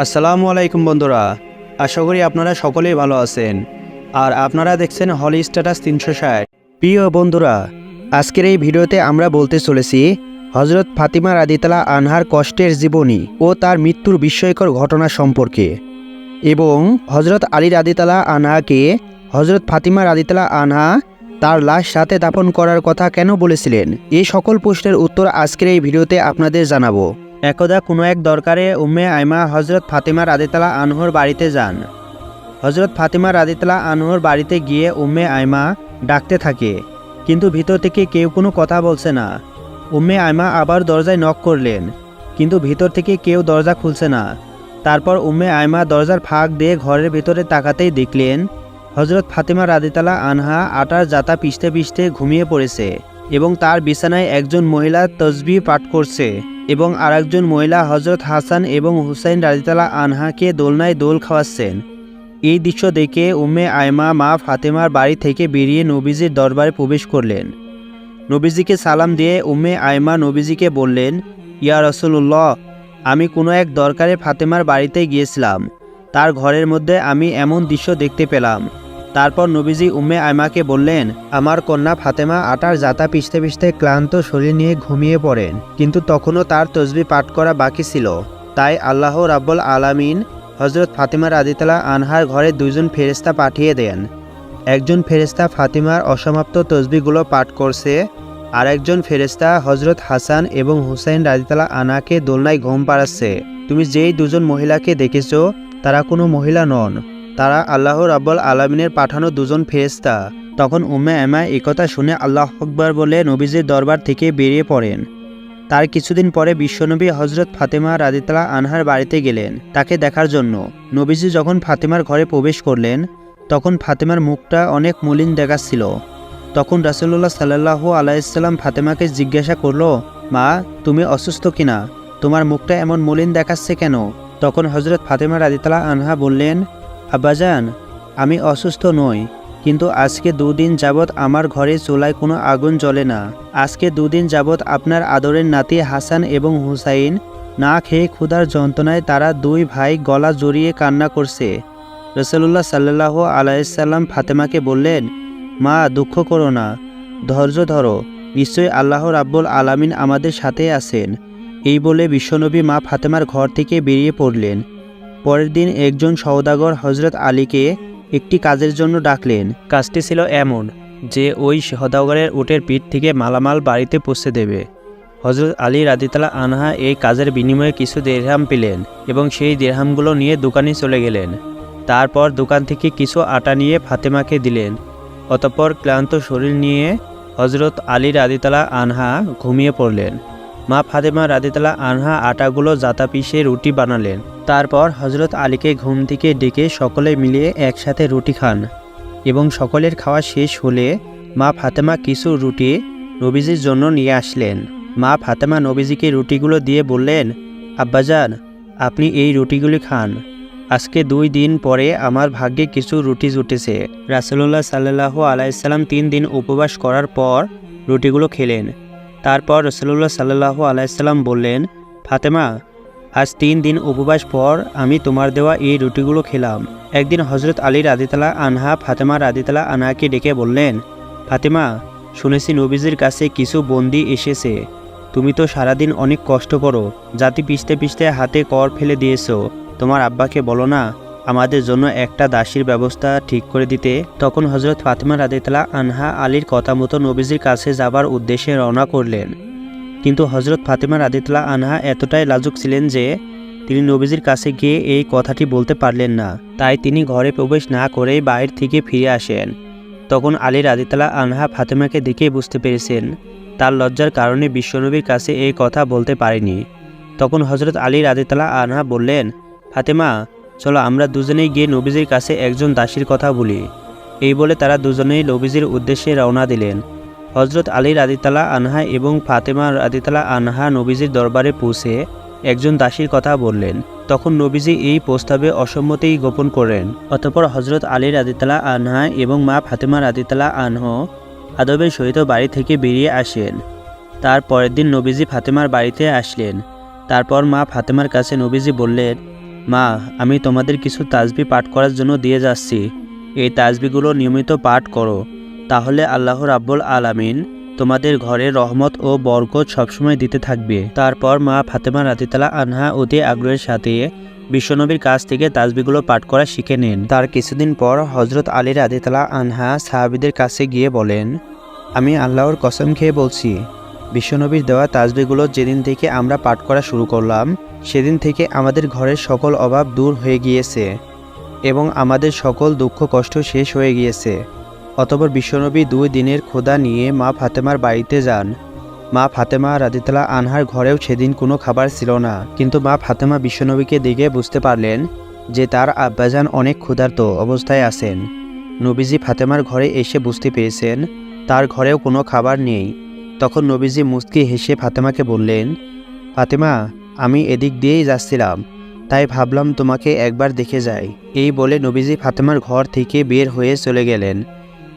আসসালামু আলাইকুম বন্ধুরা, আশা করি আপনারা সকলেই ভালো আছেন। আর আপনারা দেখছেন হলি স্ট্যাটাস তিনশো ষাট। প্রিয় বন্ধুরা, আজকের এই ভিডিওতে আমরা বলতে চলেছি হজরত ফাতিমা রাদিতালা আনহার কষ্টের জীবনী ও তার মৃত্যুর বিস্ময়কর ঘটনা সম্পর্কে এবং হজরত আলী রাদিতালা আনহাকে হজরত ফাতিমা রাদিতালা আনহা তার লাশ সাথে দাপন করার কথা কেন বলেছিলেন? এই সকল প্রশ্নের উত্তর আজকের এই ভিডিওতে আপনাদের জানাব। একদা কোনো এক দরকারে উম্মে আইমা হজরত ফাতিমা রাদিতালা আনহর বাড়িতে যান। হজরত ফাতিমা রাদিতালা আনহর বাড়িতে গিয়ে উম্মে আইমা ডাকতে থাকে, কিন্তু ভিতর থেকে কেউ কোনো কথা বলছে না। উম্মে আইমা আবার দরজায় নক করলেন, কিন্তু ভিতর থেকে কেউ দরজা খুলছে না। তারপর উম্মে আইমা দরজার ফাঁক দিয়ে ঘরের ভিতরে তাকাতেই দেখলেন হজরত ফাতিমা রাদিতালা আনহা আটার জাতা পিষতে পিষতে ঘুমিয়ে পড়েছে এবং তার বিছানায় একজন মহিলা তসবি পাঠ করছে। এবং আরেকজন মহিলা হজরত হাসান এবং হুসাইন রাজিতালা আনহাকে দোলনায় দোল খাওয়াচ্ছেন। এই দৃশ্য দেখে উম্মে আয়মা মা ফাতেমার বাড়ি থেকে বেরিয়ে নবীজির দরবারে প্রবেশ করলেন। নবীজিকে সালাম দিয়ে উম্মে আয়মা নবীজিকে বললেন, ইয়া রসুল্লাহ আমি কোনো এক দরকারে ফাতেমার বাড়িতে গিয়েছিলাম। তার ঘরের মধ্যে আমি এমন দৃশ্য দেখতে পেলাম। তারপর নবীজি উম্মে আয়মাকে বললেন, আমার কন্যা ফাতেমা আটার জাতা পিষতে পিষতে ক্লান্ত শরীর নিয়ে ঘুমিয়ে পড়েন, কিন্তু তখনও তার তসবি পাঠ করা বাকি ছিল। তাই আল্লাহ রাব্বুল আলামিন হজরত ফাতিমা রাদিতালা আনহার ঘরে দুইজন ফেরেস্তা পাঠিয়ে দেন। একজন ফেরেস্তা ফাতিমার অসমাপ্ত তসবিগুলো পাঠ করছে আর একজন ফেরেস্তা হজরত হাসান এবং হুসাইন রাদিতালা আনাকে দোলনায় ঘুম পাড়াচ্ছে। তুমি যেই দুজন মহিলাকে দেখেছ, তারা কোনো মহিলা নন। তারা আল্লাহ রাব্বুল আলমিনের পাঠানো দুজন ফেরেস্তা তখন উম্মে এমা একথা শুনে আল্লাহ আকবর বলে নবীজির দরবার থেকে বেরিয়ে পড়েন। তার কিছুদিন পরে বিশ্বনবী হজরত ফাতেমা রাদিতালা আনহার বাড়িতে গেলেন তাকে দেখার জন্য। নবীজি যখন ফাতেমার ঘরে প্রবেশ করলেন, তখন ফাতেমার মুখটা অনেক মলিন দেখাচ্ছিল। তখন রাসুল্লাহ সাল্লাহু আলাইসাল্লাম ফাতেমাকে জিজ্ঞাসা করল, মা, তুমি অসুস্থ কিনা? তোমার মুখটা এমন মলিন দেখাচ্ছে কেন? তখন হজরত ফাতেমা রাদিতালা আনহা বললেন আব্বাজান আমি অসুস্থ নই, কিন্তু আজকে দুদিন যাবৎ আমার ঘরে চুলায় কোনো আগুন জ্বলে না। আজকে দুদিন যাবৎ আপনার আদরের নাতি হাসান এবং হুসাইন না খেয়ে ক্ষুধার যন্ত্রণায় তারা দুই ভাই গলা জড়িয়ে কান্না করছে। রসল্লাহ সাল্লাহ আলাইসাল্লাম ফাতেমাকে বললেন, মা, দুঃখ করো না। ধৈর্য ধরো। নিশ্চয়ই আল্লাহ রাব্বুল আলামিন আমাদের সাথে আছেন। এই বলে বিশ্বনবী মা ফাতেমার ঘর থেকে বেরিয়ে পড়লেন। পরের দিন একজন সওদাগর হজরত আলীকে একটি কাজের জন্য ডাকলেন। কাজটি ছিল এমন যে, ওই সওদাগরের উটের পিঠ থেকে মালামাল বাড়িতে পৌঁছে দেবে। হজরত আলী রাদিতালা আনহা এই কাজের বিনিময়ে কিছু দেড়হাম পেলেন এবং সেই দেড়হামগুলো নিয়ে দোকানে চলে গেলেন। তারপর দোকান থেকে কিছু আটা নিয়ে ফাতেমাকে দিলেন। অতঃপর ক্লান্ত শরীর নিয়ে হজরত আলী রাদিতালা আনহা ঘুমিয়ে পড়লেন। মা ফাতেমা রাদিতালা আনহা আটাগুলো জাতা পিষে রুটি বানালেন। তারপর হজরত আলীকে ঘুম থেকে ডেকে সকলে মিলে একসাথে রুটি খান এবং সকলের খাওয়া শেষ হলে মা ফাতেমা কিছু রুটি নবীজির জন্য নিয়ে আসলেন। মা ফাতেমা নবীজিকে রুটিগুলো দিয়ে বললেন আব্বাজান আপনি এই রুটিগুলি খান। আজকে দুই দিন পরে আমার ভাগ্যে কিছু রুটি জুটেছে। রাসেলুল্লাহ সাল্লাহ আলাইসাল্লাম তিন দিন উপবাস করার পর রুটিগুলো খেলেন। তারপর রসুল্লাহ সাল্লাহ আলাইসাল্লাম বললেন, ফাতেমা, আজ তিন দিন উপবাস পর আমি তোমার দেওয়া এই রুটিগুলো খেলাম। একদিন হজরত আলী রাদিতালা আনহা ফাতেমা রাদিতালা আনহাকে ডেকে বললেন, ফাতেমা, শুনেছি নবীজির কাছে কিছু বন্দি এসেছে। তুমি তো সারাদিন অনেক কষ্ট করো, জাতি পিষতে পিষতে হাতে কর ফেলে দিয়েছ। তোমার আব্বাকে বলো না আমাদের জন্য একটা দাসীর ব্যবস্থা ঠিক করে দিতে। তখন হজরত ফাতেমা রাদিতালা আনহা আলীর কথা মতো নবীজির কাছে যাবার উদ্দেশ্যে রওনা করলেন। কিন্তু হজরত ফাতেমা রাদিতলা আনহা এতটাই লাজুক ছিলেন যে, তিনি নবীজির কাছে গিয়ে এই কথাটি বলতে পারলেন না। তাই তিনি ঘরে প্রবেশ না করেই বাইরে থেকে ফিরে আসেন। তখন আলী রাদিতলা আনহা ফাতেমাকে দেখেই বুঝতে পেরেছেন, তার লজ্জার কারণে বিশ্বনবীর কাছে এই কথা বলতে পারেনি। তখন হজরত আলী রাদিতলা আনহা বললেন, ফাতেমা চলো আমরা দুজনেই গিয়ে নবীজির কাছে একজন দাসীর কথা বলি। এই বলে তারা দুজনেই নবীজির উদ্দেশ্যে রওনা দিলেন। হজরত আলী রাদিতালা আনহা এবং ফাতেমা রাদিতালা আনহা নবীজির দরবারে পৌঁছে একজন দাসীর কথা বললেন। তখন নবীজি এই প্রস্তাবে অসম্মতি গোপন করেন। অতঃপর হজরত আলী রাদিতালা আনহা এবং মা ফাতেমা রাদিতালা আনহ আদবের সহিত বাড়ি থেকে বেরিয়ে আসেন। তার পরের দিন নবীজি ফাতেমার বাড়িতে আসলেন। তারপর মা ফাতেমার কাছে নবীজি বললেন মা, আমি তোমাদের কিছু তাজবি পাঠ করার জন্য দিয়ে যাচ্ছি। এই তাজবিগুলো নিয়মিত পাঠ করো। তাহলে আল্লাহ রাব্বুল আলামিন তোমাদের ঘরে রহমত ও বরকত সবসময় দিতে থাকবে। তারপর মা ফাতেমা রাতিতালা আনহা অতি আগ্রহের সাথে বিশ্বনবীর কাছ থেকে তাজবিগুলো পাঠ করা শিখে নেন। তার কিছুদিন পর হজরত আলী রাদিতালা আনহা সাহাবিদের কাছে গিয়ে বলেন, আমি আল্লাহর কসম খেয়ে বলছি, বিশ্বনবীর দেওয়া তাজবিগুলো যেদিন থেকে আমরা পাঠ করা শুরু করলাম সেদিন থেকে আমাদের ঘরের সকল অভাব দূর হয়ে গিয়েছে এবং আমাদের সকল দুঃখ কষ্ট শেষ হয়ে গিয়েছে। অতপর বিশ্বনবী দুই দিনের খোদা নিয়ে মা ফাতেমার বাড়িতে যান। মা ফাতেমা রাদিতলা আনহার ঘরেও সেদিন কোনো খাবার ছিল না। কিন্তু মা ফাতেমা বিশ্বনবীকে দেখে বুঝতে পারলেন যে তার আব্বাজান অনেক ক্ষুধার্ত অবস্থায় আছেন। নবীজি ফাতেমার ঘরে এসে বুঝতে পেরেছেন, তার ঘরেও কোনো খাবার নেই। তখন নবীজি মুস্কি হেসে ফাতেমাকে বললেন, ফাতেমা আমি এদিক দিয়েই যাচ্ছিলাম, তাই ভাবলাম তোমাকে একবার দেখে যাই। এই বলে নবীজি ফাতেমার ঘর থেকে বের হয়ে চলে গেলেন।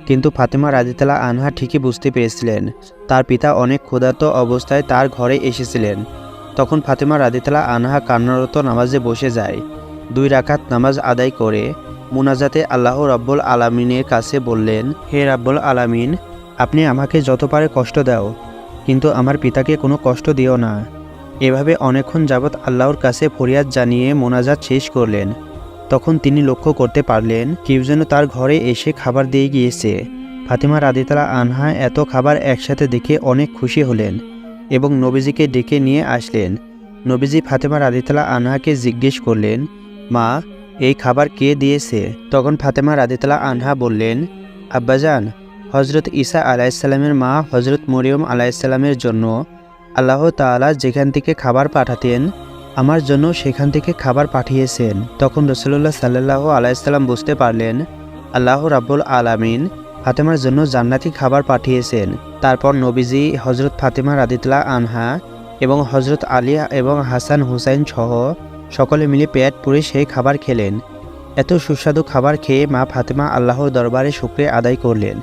কিন্তু ফাতেমা রাজিতালা আনহা ঠিকই বুঝতে পেরেছিলেন। তার পিতা অনেক ক্ষুধার্ত অবস্থায় তার ঘরে এসেছিলেন। তখন ফাতেমা রাদিতালা আনহা কান্নারত নামাজে বসে যায়। দুই রাকাত নামাজ আদায় করে মুনাজাতে আল্লাহ রাব্বুল আলামিনের কাছে বললেন, হে রাব্বুল আলামিন, আপনি আমাকে যত পারে কষ্ট দাও, কিন্তু আমার পিতাকে কোনো কষ্ট দিও না। এভাবে অনেকক্ষণ যাবৎ আল্লাহর কাছে ফরিয়াদ জানিয়ে মোনাজাত শেষ করলেন। তখন তিনি লক্ষ্য করতে পারলেন, কেউ যেন তার ঘরে এসে খাবার দিয়ে গিয়েছে। ফাতিমা রাদিতালা আনহা এত খাবার একসাথে দেখে অনেক খুশি হলেন এবং নবীজিকে ডেকে নিয়ে আসলেন। নবীজি ফাতেমা রাদিতালা আনহাকে জিজ্ঞেস করলেন, মা, এই খাবার কে দিয়েছে? তখন ফাতেমা রাদিতালা আনহা বললেন, আব্বাজান হজরত ঈসা আলাইসাল্লামের মা হজরত মরিয়ম আলাইসাল্লামের জন্য আল্লাহ তাআলা যেখান থেকে খাবার পাঠাতেন, আমার জন্য সেখান থেকে খাবার পাঠিয়েছেন। তখন রসুল্লাহ সাল্লাহ আলাইসাল্লাম বুঝতে পারলেন, আল্লাহ রাব্বুল আলামিন ফাতেমার জন্য জান্নাতি খাবার পাঠিয়েছেন। তারপর নবীজি হজরত ফাতেমা রাদিতলা আনহা এবং হজরত আলিয়া এবং হাসান হুসাইন সহ সকলে মিলে পেট পুরে সেই খাবার খেলেন। এত সুস্বাদু খাবার খেয়ে মা ফাতেমা আল্লাহর দরবারে শুক্রে আদায় করলেন।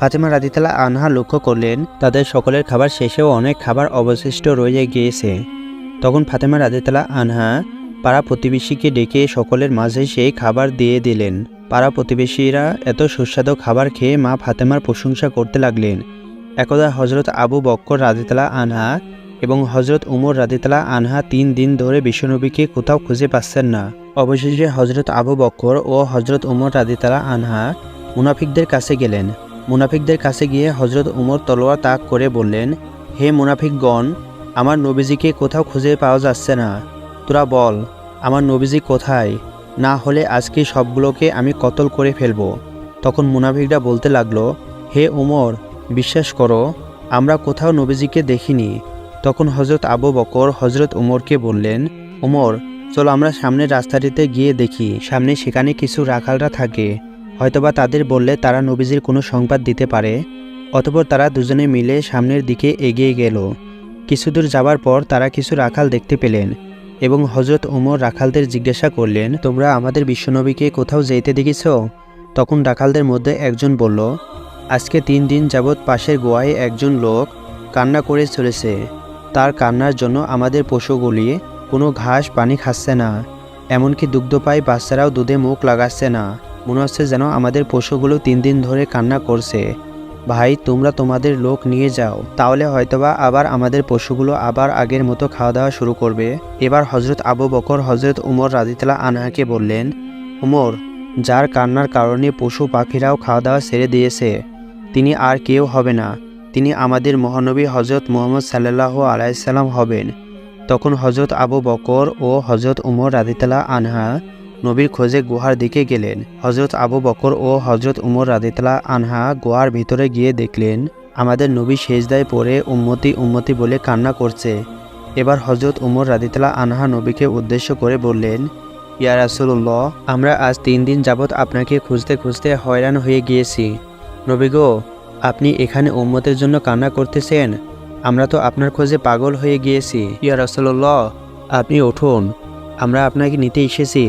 ফাতেমা রাদিতালা আনহা লক্ষ্য করলেন, তাদের সকলের খাবার শেষেও অনেক খাবার অবশিষ্ট রয়ে গিয়েছে। তখন ফাতেমা রাদিতালা আনহা পাড়া প্রতিবেশীকে ডেকে সকলের মাঝে সেই খাবার দিয়ে দিলেন। পাড়া প্রতিবেশীরা এত সুস্বাদু খাবার খেয়ে মা ফাতেমার প্রশংসা করতে লাগলেন। একদা হজরত আবু বক্কর রাদিতালা আনহা এবং হজরত উমর রাদিতালা আনহা তিন দিন ধরে বিশ্বনবীকে কোথাও খুঁজে পাচ্ছেন না। অবশেষে হজরত আবু বক্কর ও হজরত উমর রাদিতালা আনহা মুনাফিকদের কাছে গেলেন। মুনাফিকদের কাছে গিয়ে হজরত উমর তলোয়ার তাক করে বললেন, হে মুনাফিকগণ, আমার নবীজিকে কোথাও খুঁজে পাওয়া যাচ্ছে না। তোরা বল, আমার নবীজি কোথায়? না হলে আজকে সবগুলোকে আমি কতল করে ফেলব? তখন মুনাফিকরা বলতে লাগল, হে উমর, বিশ্বাস করো, আমরা কোথাও নবীজিকে দেখিনি। তখন হজরত আবু বকর হজরত উমরকে বললেন, উমর, চলো আমরা সামনের রাস্তাটিতে গিয়ে দেখি, সামনে সেখানে কিছু রাখালরা থাকে। হয়তোবা তাদের বললে তারা নবীজির কোনো সংবাদ দিতে পারে, অতপর তারা দুজনে মিলে সামনের দিকে এগিয়ে গেল। কিছুদূর যাবার পর তারা কিছু রাখাল দেখতে পেলেন এবং হজরত উমর রাখালদের জিজ্ঞাসা করলেন, তোমরা আমাদের বিশ্বনবীকে কোথাও যেতে দেখেছ? তখন রাখালদের মধ্যে একজন বলল, আজকে তিন দিন যাবৎ পাশের গোয়ায় একজন লোক কান্না করে চলেছে। তার কান্নার জন্য আমাদের পশুগুলি কোনো ঘাস পানি খাচ্ছে না, এমনকি দুগ্ধপায়ী বাচ্চারাও দুধে মুখ লাগাচ্ছে না। মনে হচ্ছে যেন আমাদের পশুগুলো তিন দিন ধরে কান্না করছে। ভাই, তোমরা তোমাদের লোক নিয়ে যাও। তাহলে হয়তোবা আবার আমাদের পশুগুলো আবার আগের মতো খাওয়া দাওয়া শুরু করবে। এবার হজরত আবু বকর হজরত উমর রাজিতলা আনহাকে বললেন, উমর, যার কান্নার কারণে পশু পাখিরাও খাওয়া দাওয়া ছেড়ে দিয়েছে। তিনি আর কেউ হবে না। তিনি আমাদের মহানবী হজরত মোহাম্মদ সাল্লাহ আলাইসাল্লাম হবেন। তখন হজরত আবু বকর ও হজরত উমর রাদিতালা আনহা নবীর খোঁজে গুহার দিকে গেলেন। হজরত আবু বকর ও হজরত উমর রাদিতলা আনহা গুহার ভিতরে গিয়ে দেখলেন, আমাদের নবী শেষদায় পড়ে উম্মতি উম্মতি বলে কান্না করছে। এবার হজরত উমর রাদিতলা আনহা নবীকে উদ্দেশ্য করে বললেন, ইয়া রাসুল্লাহ আমরা আজ তিন দিন যাবৎ আপনাকে খুঁজতে খুঁজতে হয়রান হয়ে গিয়েছি। নবী গো, আপনি এখানে উম্মতের জন্য কান্না করতেছেন? আমরা তো আপনার খোঁজে পাগল হয়ে গিয়েছি। ইয়া রাসুল্লাহ আপনি উঠুন। আমরা আপনাকে নিতে এসেছি।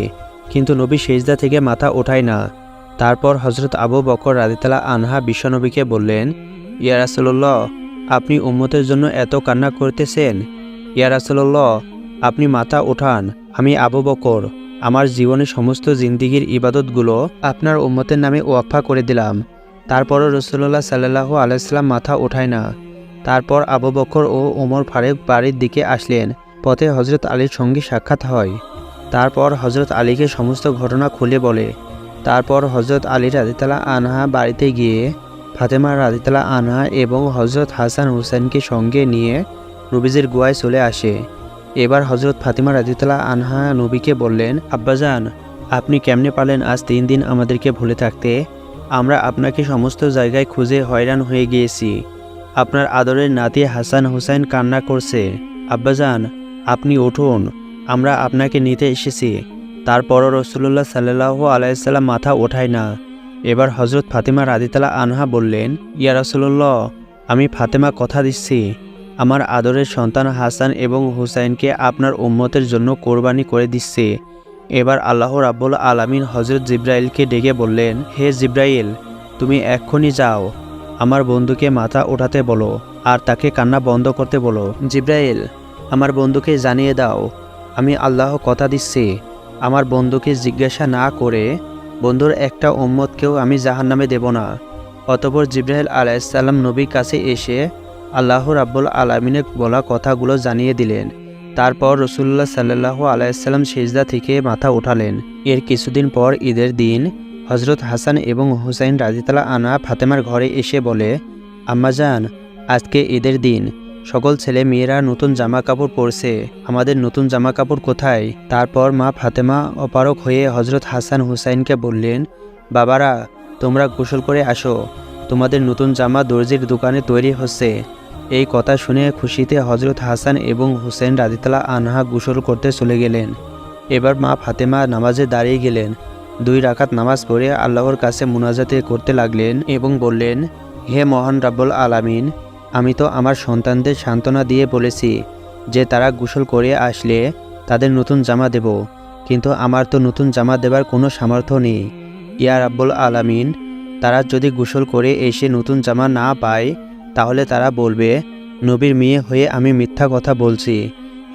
কিন্তু নবী সেজদা থেকে মাথা ওঠায় না। তারপর হজরত আবু বকর রাদিতালা আনহা বিশ্বনবীকে বললেন, ইয়া রাসুল্লাহ আপনি উম্মতের জন্য এত কান্না করতেছেন? ইয়া রাসুল্লাহ আপনি মাথা ওঠান, আমি আবু বকর। আমার জীবনের সমস্ত জিন্দিগির ইবাদতগুলো আপনার উম্মতের নামে ওয়াক্ফা করে দিলাম। তারপরও রসুল্লাহ সাল্লাহ আলাইসাল্লাম মাথা ওঠায় না। তারপর আবু বকর ও ওমর ফারুক বাড়ির দিকে আসলেন। পথে হজরত আলীর সঙ্গে সাক্ষাৎ হয়। তারপর হজরত আলীকে সমস্ত ঘটনা খুলে বলে। তারপর হজরত আলী রাদিতালা আনহা বাড়িতে গিয়ে ফাতেমা রাদিতালা আনহা এবং হজরত হাসান হুসেনকে সঙ্গে নিয়ে নবীজির গুয়ায় চলে আসে। এবার হজরত ফাতিমা রাদিতালা আনহা নবীকে বললেন, আব্বাজান, আপনি কেমনে পারলেন আজ তিন দিন আমাদেরকে ভুলে থাকতে? আমরা আপনাকে সমস্ত জায়গায় খুঁজে হয়রান হয়ে গিয়েছি। আপনার আদরের নাতি হাসান হুসাইন কান্না করছে। আব্বাজান, আপনি উঠুন। আমরা আপনাকে নিতে এসেছি। তারপরও রসুল্লাহ সাল্লাহ আলাইসাল্লাম মাথা ওঠায় না। এবার হজরত ফাতেমা রাদিতালা আনহা বললেন, ইয়া রসুল্লাহ আমি ফাতেমা কথা দিচ্ছি। আমার আদরের সন্তান হাসান এবং হুসাইনকে আপনার উম্মতের জন্য কোরবানি করে দিচ্ছে। এবার আল্লাহ রাব্বুল আলামিন হজরত জিব্রাইলকে ডেকে বললেন, হে জিব্রাইল, তুমি এক্ষুনি যাও। আমার বন্ধুকে মাথা ওঠাতে বলো আর তাকে কান্না বন্ধ করতে বলো। জিব্রাইল, আমার বন্ধুকে জানিয়ে দাও আমি আল্লাহ কথা দিচ্ছি। আমার বন্ধুকে জিজ্ঞাসা না করে বন্ধুর একটা উম্মতকেও আমি জাহান নামে দেব না। অতপর জিব্রাইল আলাইসাল্লাম নবীর কাছে এসে আল্লাহ রাব্বুল আলমিনের বলা কথাগুলো জানিয়ে দিলেন। তারপর রসুল্লাহ সাল্লাহ আলাইসাল্লাম সেজদা থেকে মাথা উঠালেন। এর কিছুদিন পর ঈদের দিন হজরত হাসান এবং হুসাইন রাজিতালা আনা ফাতেমার ঘরে এসে বলে আম্মাজান আজকে ঈদের দিন। সকল ছেলে মেয়েরা নতুন জামা কাপড় পরছে। আমাদের নতুন জামা কাপড় কোথায়? তারপর মা ফাতেমা অপারক হয়ে হজরত হাসান হুসাইনকে বললেন, বাবারা, তোমরা গোসল করে আসো। তোমাদের নতুন জামা দর্জির দোকানে তৈরি হচ্ছে। এই কথা শুনে খুশিতে হজরত হাসান এবং হুসেন রাদিতালা আনহা গোসল করতে চলে গেলেন। এবার মা ফাতেমা নামাজে দাঁড়িয়ে গেলেন। দুই রাকাত নামাজ পড়ে আল্লাহর কাছে মুনাজাতে করতে লাগলেন এবং বললেন, হে মহান রাব্বুল আলামিন আমি তো আমার সন্তানদের সান্ত্বনা দিয়ে বলেছি যে তারা গোসল করে আসলে তাদের নতুন জামা দেব, কিন্তু আমার তো নতুন জামা দেবার কোনো সামর্থ্য নেই। ইয়া রাব্বুল আলামিন, তারা যদি গোসল করে এসে নতুন জামা না পায়, তাহলে তারা বলবে, নবীর মেয়ে হয়ে আমি মিথ্যা কথা বলছি।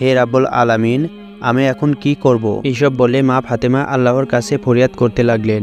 হে রাব্বুল আলামিন, আমি এখন কি করব। এইসব বলে মা ফাতেমা আল্লাহর কাছে ফরিয়াদ করতে লাগলেন।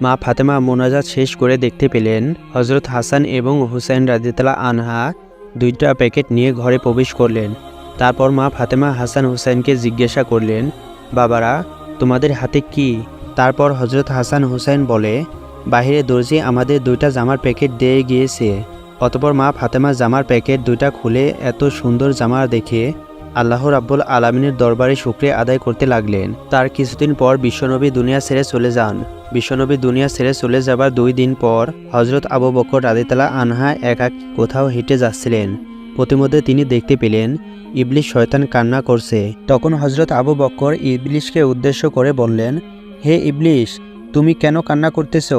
মা ফাতেমা মোনাজাত শেষ করে দেখতে পেলেন হজরত হাসান এবং হুসাইন রাজিতালা আনহা দুইটা প্যাকেট নিয়ে ঘরে প্রবেশ করলেন। তারপর মা ফাতেমা হাসান হুসাইনকে জিজ্ঞাসা করলেন, বাবারা, তোমাদের হাতে কি? তারপর হজরত হাসান হুসাইন বলে, বাহিরে দর্জি আমাদের দুইটা জামার প্যাকেট দিয়ে গিয়েছে। অতপর মা ফাতেমা জামার প্যাকেট দুইটা খুলে এত সুন্দর জামা দেখে আল্লাহ রাব্বুল আলমিনের দরবারে শুক্রিয়া আদায় করতে লাগলেন। তার কিছুদিন পর বিশ্বনবী দুনিয়া ছেড়ে চলে যান। বিশ্বনবী দুনিয়া ছেড়ে চলে যাবার দুই দিন পর হজরত আবু বকর রাদিতালা আনহা একা কোথাও হেঁটে যাচ্ছিলেন। প্রতিমধ্যে তিনি দেখতে পেলেন, ইবলিশ শয়তান কান্না করছে। তখন হজরত আবু বক্কর ইবলিশকে উদ্দেশ্য করে বললেন, হে ইবলিশ, তুমি কেন কান্না করতেছ?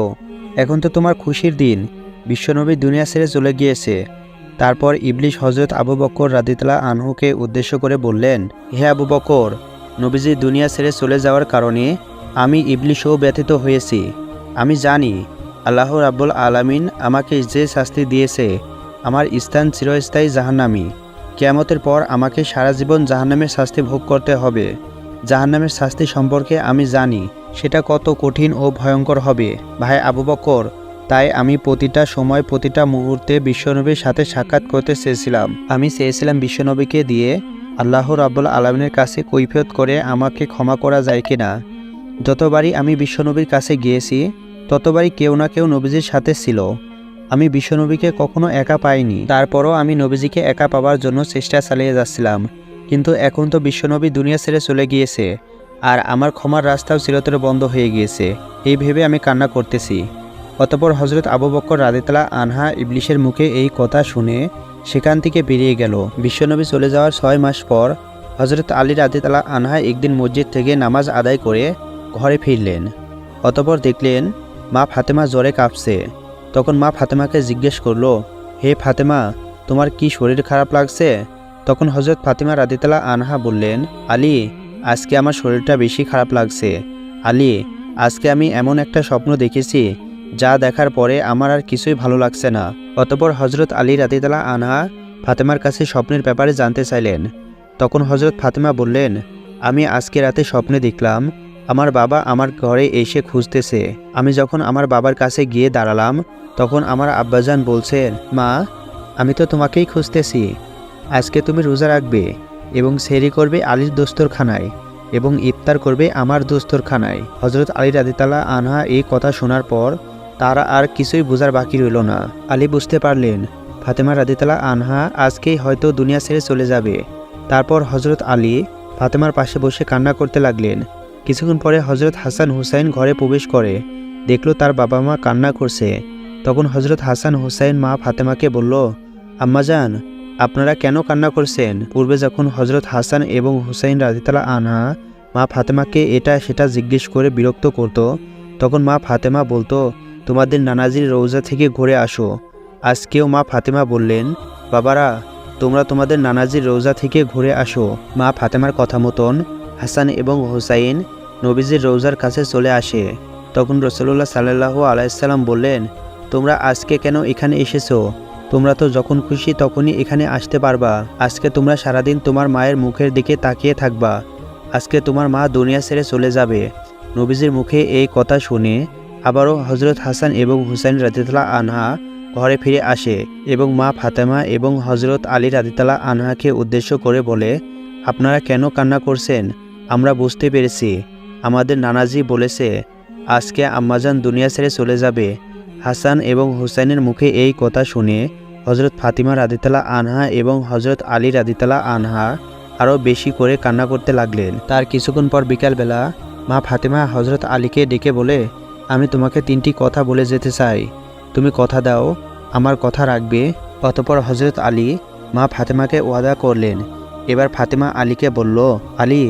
এখন তো তোমার খুশির দিন। বিশ্বনবী দুনিয়া ছেড়ে চলে গিয়েছে। তারপর ইবলিশ হজরত আবু বকর রাদিতলা আনহুকে উদ্দেশ্য করে বললেন, হে আবু বকর, নবীজি দুনিয়া ছেড়ে চলে যাওয়ার কারণে আমি ইবলিশও ব্যথিত হয়েছি। আমি জানি, আল্লাহ রাব্বুল আলামিন আমাকে যে শাস্তি দিয়েছে, আমার স্থান চিরস্থায়ী জাহান্নামি। কেয়ামতের পর আমাকে সারা জীবন জাহান্নামের শাস্তি ভোগ করতে হবে। জাহান্নামের শাস্তি সম্পর্কে আমি জানি, সেটা কত কঠিন ও ভয়ঙ্কর হবে। ভাই আবু বকর তাই আমি প্রতিটা সময় প্রতিটা মুহূর্তে বিশ্বনবীর সাথে সাক্ষাৎ করতে চেয়েছিলাম। আমি চেয়েছিলাম বিশ্বনবীকে দিয়ে আল্লাহ রাব্বুল আলমিনের কাছে কৈফিয়ত করে আমাকে ক্ষমা করা যায় কি না যতবারই আমি বিশ্বনবীর কাছে গিয়েছি, ততবারই কেউ না কেউ নবীজির সাথে ছিল। আমি বিশ্বনবীকে কখনো একা পাইনি। তারপরও আমি নবীজিকে একা পাওয়ার জন্য চেষ্টা চালিয়ে যাচ্ছিলাম। কিন্তু এখন তো বিশ্বনবী দুনিয়া ছেড়ে চলে গিয়েছে, আর আমার ক্ষমার রাস্তাও চিরতরে বন্ধ হয়ে গিয়েছে। এই ভেবে আমি কান্না করতেছি। অতপর হজরত আবু বক্কর রাদিতলা আনহা ইবলিশের মুখে এই কথা শুনে সেখান থেকে বেরিয়ে গেল। বিশ্বনবী চলে যাওয়ার ছয় মাস পর হজরত আলী রাদিতলা আনহা একদিন মসজিদ থেকে নামাজ আদায় করে ঘরে ফিরলেন। অতপর দেখলেন, মা ফাতেমা জ্বরে কাঁপছে। তখন মা ফাতেমাকে জিজ্ঞেস করল, হে ফাতেমা, তোমার কি শরীর খারাপ লাগছে? তখন হজরত ফাতেমা রাদিতলা আনহা বললেন, আলী, আজকে আমার শরীরটা বেশি খারাপ লাগছে। আলী, আজকে আমি এমন একটা স্বপ্ন দেখেছি যা দেখার পরে আমার আর কিছুই ভালো লাগছে না। অতপর হজরত আলী রাদিতালা আনহা ফাতেমার কাছে স্বপ্নের ব্যাপারে জানতে চাইলেন। তখন হজরত ফাতেমা বললেন, আমি আজকে রাতে স্বপ্নে দেখলাম, আমার বাবা আমার ঘরে এসে খুঁজতেছে। আমি যখন আমার বাবার কাছে গিয়ে দাঁড়ালাম, তখন আমার আব্বাজান বলছেন, মা, আমি তো তোমাকেই খুঁজতেছি। আজকে তুমি রোজা রাখবে এবং সেরি করবে আলীর দোস্তরখানায় এবং ইফতার করবে আমার দোস্তরখানায়। হজরত আলী রাদিতাল্লাহ আনহা এই কথা শোনার পর তারা আর কিছুই বোঝার বাকি রইল না। আলী বুঝতে পারলেন, ফাতেমা রাদিতাল্লাহ আনহা আজকেই হয়তো দুনিয়া ছেড়ে চলে যাবে। তারপর হজরত আলী ফাতেমার পাশে বসে কান্না করতে লাগলেন। কিছুক্ষণ পরে হজরত হাসান হুসাইন ঘরে প্রবেশ করে, দেখল তার বাবা মা কান্না করছে। তখন হজরত হাসান হুসাইন মা ফাতেমাকে বলল আম্মাজান আপনারা কেন কান্না করছেন? পূর্বে যখন হজরত হাসান এবং হুসাইন রাজিতালা আনহা মা ফাতেমাকে এটা সেটা জিজ্ঞেস করে বিরক্ত করত, তখন মা ফাতেমা বলতো তোমাদের নানাজির রৌজা থেকে ঘুরে আসো। আজকেও মা ফাতেমা বললেন, বাবারা, তোমরা তোমাদের নানাজির রৌজা থেকে ঘুরে আসো। মা ফাতেমার কথা মতন হাসান এবং হুসাইন নবীজির রৌজার কাছে চলে আসে। তখন রসুল্লাহ সাল্লাহ আলাইসাল্লাম বললেন, তোমরা আজকে কেন এখানে এসেছ? তোমরা তো যখন খুশি তখনই এখানে আসতে পারবা। আজকে তোমরা সারাদিন তোমার মায়ের মুখের দিকে তাকিয়ে থাকবা। আজকে তোমার মা দুনিয়া ছেড়ে চলে যাবে। নবীজির মুখে এই কথা শুনে আবারও হজরত হাসান এবং হুসাইন রাজিতুল্লাহ আনহা ঘরে ফিরে আসে এবং মা ফাতেমা এবং হজরত আলী রাদিতাল্লাহ আনহাকে উদ্দেশ্য করে বলে, আপনারা কেন কান্না করছেন? আমরা বুঝতে পেরেছি। আমাদের নানাজি বলেছে, আজকে আম্মাজান দুনিয়া ছেড়ে চলে যাবে। হাসান এবং হুসাইনের মুখে এই কথা শুনে হজরত ফাতিমা রাদিতালা আনহা এবং হজরত আলী রাদিতালা আনহা আরও বেশি করে কান্না করতে লাগলেন। তার কিছুক্ষণ পর বিকালবেলা মা ফাতিমা হজরত আলীকে ডেকে বলে আমি তোমাকে তিনটি কথা বলে যেতে চাই। তুমি কথা দাও, আমার কথা রাখবে। অতপর হজরত আলী মা ফাতেমাকে ওয়াদা করলেন। এবার ফাতেমা আলীকে বলল, আলী,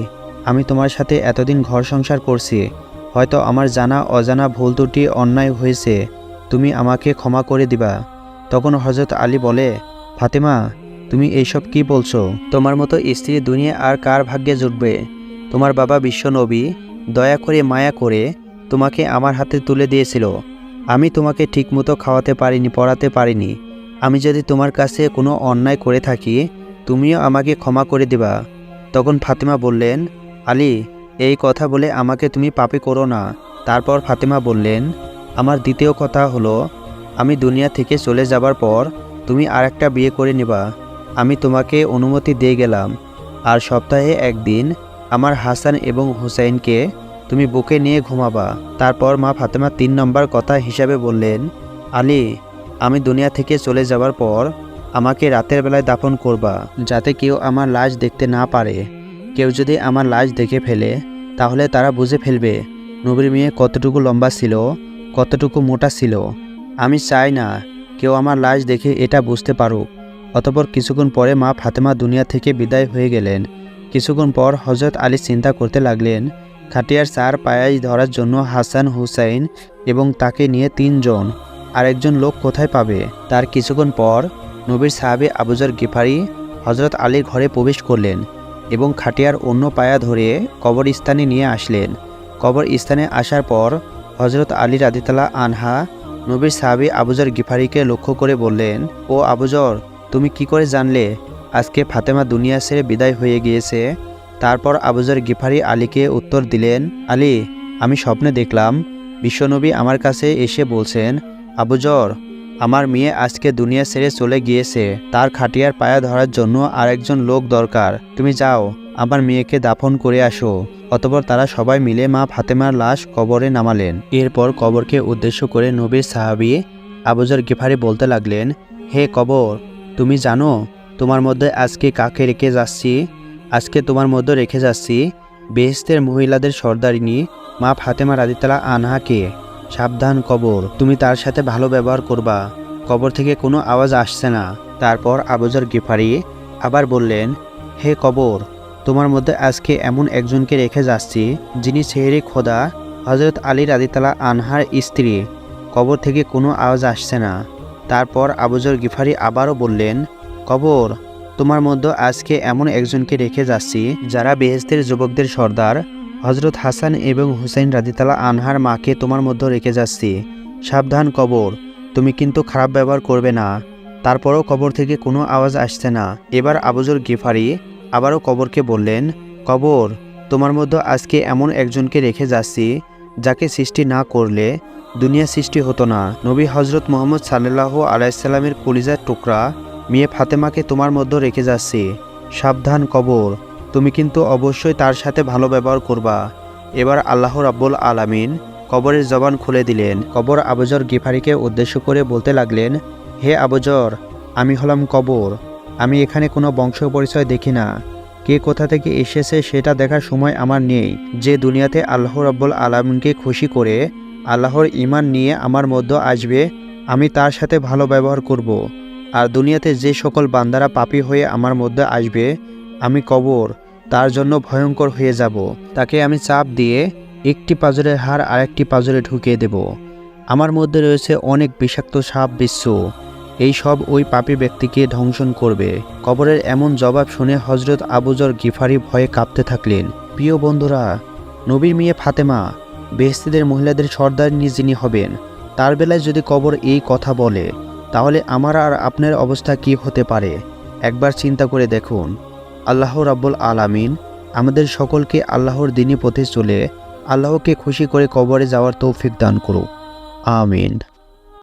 আমি তোমার সাথে এতদিন ঘর সংসার করছি। হয়তো আমার জানা অজানা ভুল ত্রুটি অন্যায় হয়েছে। তুমি আমাকে ক্ষমা করে দিবা। তখন হজরত আলী বলে, ফাতেমা, তুমি এইসব কি বলছো? তোমার মতো স্ত্রী দুনিয়া আর কার ভাগ্যে জুটবে? তোমার বাবা বিশ্বনবী, দয়া করে মায়া করে তোমাকে আমার হাতে তুলে দিয়েছিল। আমি তোমাকে ঠিকমতো খাওয়াতে পারিনি, পড়াতে পারিনি। আমি যদি তোমার কাছে কোনো অন্যায় করে থাকি, তুমিও আমাকে ক্ষমা করে দিবা। তখন ফাতেমা বললেন, আলী, এই কথা বলে আমাকে তুমি পাপে করো না। তারপর ফাতেমা বললেন, আমার দ্বিতীয় কথা হলো, আমি দুনিয়া থেকে চলে যাবার পর তুমি আর একটা বিয়ে করে নেবা। আমি তোমাকে অনুমতি দিয়ে গেলাম। আর সপ্তাহে একদিন আমার হাসান এবং হুসাইনকে তুমি বুকে নিয়ে ঘুমাবা। তারপর মা ফাতেমা তিন নম্বর কথা হিসাবে বললেন, আলী, আমি দুনিয়া থেকে চলে যাওয়ার পর আমাকে রাতের বেলায় দাফন করবা, যাতে কেউ আমার লাশ দেখতে না পারে। কেউ যদি আমার লাশ দেখে ফেলে, তাহলে তারা বুঝে ফেলবে, নবীর মেয়ে কতটুকু লম্বা ছিল, কতটুকু মোটা ছিল। আমি চাই না কেউ আমার লাশ দেখে এটা বুঝতে পারুক। অতপর কিছুক্ষণ পরে মা ফাতেমা দুনিয়া থেকে বিদায় হয়ে গেলেন। কিছুক্ষণ পর হজরত আলী চিন্তা করতে লাগলেন খাটিয়ার চার পায়াই ধরার জন্য হাসান হুসাইন এবং তাকে নিয়ে তিনজন। আরেকজন লোক কোথায় পাবে? তার কিছুক্ষণ পর নবীর সাহাবে আবুজর গিফারি হজরত আলীর ঘরে প্রবেশ করলেন এবং খাটিয়ার অন্য পায়া ধরে কবর কবরস্থানে নিয়ে আসলেন। কবরস্থানে আসার পর হজরত আলী রাদিতাল্লাহ আনহা নবীর সাহাবি আবুজর গিফারিকে লক্ষ্য করে বললেন, ও আবুজর তুমি কি করে জানলে আজকে ফাতেমা দুনিয়া ছেড়ে বিদায় হয়ে গিয়েছে? তারপর আবুজর গিফারি আলীকে উত্তর দিলেন, আলী, আমি স্বপ্নে দেখলাম, বিশ্বনবী আমার কাছে এসে বলছেন আবুজর আমার মেয়ে আজকে দুনিয়া ছেড়ে চলে গিয়েছে, তার খাটিয়ার পায়া ধরার জন্য আরেকজন লোক দরকার, তুমি যাও, আমার মেয়েকে দাফন করে আসো। অতপর তারা সবাই মিলে মা ফাতেমার লাশ কবরে নামালেন। এরপর কবরকে উদ্দেশ্য করে নবীর সাহাবি আবুজর গিফারি বলতে লাগলেন, হে কবর, তুমি জানো, তোমার মধ্যে আজকে কাকে রেখে যাচ্ছি? আজকে তোমার মধ্যে রেখে যাচ্ছি বেহেস্তের মহিলাদের সর্দারিনী, মা ফাতেমা রাদিতালা আনহাকে। সাবধান কবর, তুমি তার সাথে ভালো ব্যবহার করবা। কবর থেকে কোনো আওয়াজ আসছে না। তারপর আবুজর গিফারি আবার বললেন, হে কবর, তোমার মধ্যে আজকে এমন একজনকে রেখে যাচ্ছি যিনি সেহরি খোদা হজরত আলী রাদিতালা আনহার স্ত্রী। কবর থেকে কোনো আওয়াজ আসছে না। তারপর আবুজর গিফারি আবারও বললেন, কবর তোমার মধ্যে আজকে এমন একজনকে রেখে যাচ্ছি যারা বেহেস্তের যুবকদের সর্দার হজরত হাসান এবং হুসাইন রাদিতালা আনহার মাকে তোমার মধ্যে রেখে যাচ্ছি। সাবধান কবর, তুমি কিন্তু খারাপ ব্যবহার করবে না। তারপরও কবর থেকে কোনো আওয়াজ আসছে না। এবার আবুজর গিফারি আবারও কবরকে বললেন, কবর, তোমার মধ্যে আজকে এমন একজনকে রেখে যাচ্ছি যাকে সৃষ্টি না করলে দুনিয়া সৃষ্টি হতো না। নবী হজরত মোহাম্মদ সাল্লাহ আলাইসাল্লামের কলিজার টুকরা মেয়ে ফাতেমাকে তোমার মধ্যে রেখে যাচ্ছি। সাবধান কবর। তুমি কিন্তু অবশ্যই তার সাথে ভালো ব্যবহার করবা। এবার আল্লাহ রাব্বুল আলামিন কবরের জবান খুলে দিলেন। কবর আবজর গিফারিকে উদ্দেশ্য করে বলতে লাগলেন, হে আবজর, আমি হলাম কবর। আমি এখানে কোনো বংশ পরিচয় দেখি না। কে কোথা থেকে এসেছে সেটা দেখার সময় আমার নেই। যে দুনিয়াতে আল্লাহ রাব্বুল আলামিনকে খুশি করে, আল্লাহর ইমান নিয়ে আমার মধ্যে আসবে, আমি তার সাথে ভালো ব্যবহার করব। আর দুনিয়াতে যে সকল বান্দারা পাপী হয়ে আমার মধ্যে আসবে, আমি কবর, তার জন্য ভয়ঙ্কর হয়ে যাব। তাকে আমি চাপ দিয়ে একটি পাজরের হার আরেকটি পাজরে ঢুকিয়ে দেব। আমার মধ্যে রয়েছে অনেক বিষাক্ত সাপ বিশ্ব এই সব ওই পাপী ব্যক্তিকে ধ্বংসন করবে। কবরের এমন জবাব শুনে হজরত আবুজর গিফারি ভয়ে কাঁপতে থাকলেন। প্রিয় বন্ধুরা নবীর মেয়ে ফাতেমা বেহস্তিদের মহিলাদের সর্দারনি যিনি হবেন, তার বেলায় যদি কবর এই কথা বলে তাহলে আমার আর আপনার অবস্থা কি হতে পারে? একবার চিন্তা করে দেখুন। আল্লাহ রাব্বুল আলামিন আমাদের সকলকে আল্লাহর দিনী পথে চলে আল্লাহকে খুশি করে কবরে যাওয়ার তৌফিক দান করুক। আমিন।